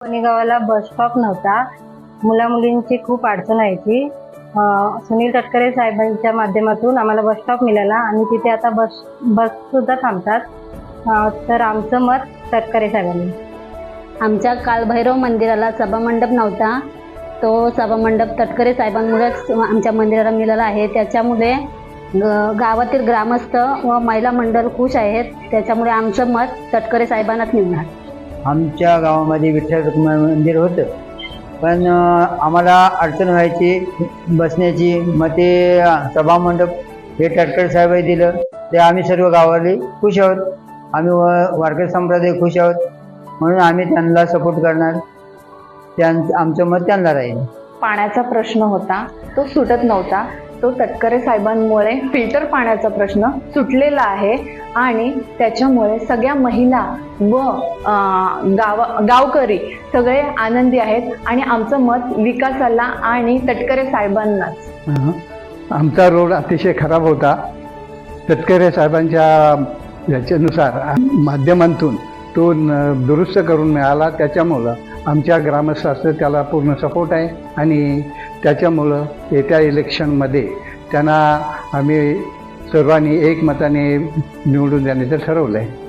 कोणी गावाला bus stop नव्हता. मुला मुलींची खूप अडचण व्हायची सुनील तटकरे साहेबांच्या माध्यमातून आम्हाला बस स्टॉप मिळाला आणि तिथे आता बस बस सुद्धा थांबतात. तर आमचं मत तटकरे साहेबांनी. आमच्या कालभैरव मंदिराला सभामंडप नव्हता. तो सभामंडप तटकरे साहेबांमुळेच आमच्या मंदिराला मिळाला आहे. त्याच्यामुळे ग- गावातील ग्रामस्थ व महिला मंडळ खुश आहेत. त्याच्यामुळे आमचं मत तटकरे साहेबांनाच मिळणार. आमच्या गावामध्ये विठ्ठल रखुमाई मंदिर होतं. पण आम्हाला अडचण व्हायची बसण्याची मग ते सभामंडप हे टटकर साहेबांनी दिलं. ते आम्ही सर्व गावाले खुश आहोत. आम्ही व वारकरी संप्रदाय खुश आहोत. म्हणून आम्ही त्यांना सपोर्ट करणार. त्यां आमचं मत त्यांना राहील. पाण्याचा प्रश्न होता तो सुटत नव्हता. तो तटकरे साहेबांमुळे फिल्टर पाण्याचा प्रश्न सुटलेला आहे. आणि त्याच्यामुळे सगळ्या महिला व गाव गावकरी सगळे आनंदी आहेत आणि आमचं मत विकासाला आणि तटकरे साहेबांनाच. आमचा रोड अतिशय खराब होता. तटकरे साहेबांच्या याच्यानुसार माध्यमांतून तो न- दुरुस्त करून मिळाला. त्याच्यामुळं आमच्या ग्रामस्थाचं त्याला पूर्ण सपोर्ट आहे. आणि त्याच्यामुळं येत्या इलेक्शनमध्ये त्यांना आम्ही सर्वांनी एकमताने निवडून देण्याचं ठरवलं आहे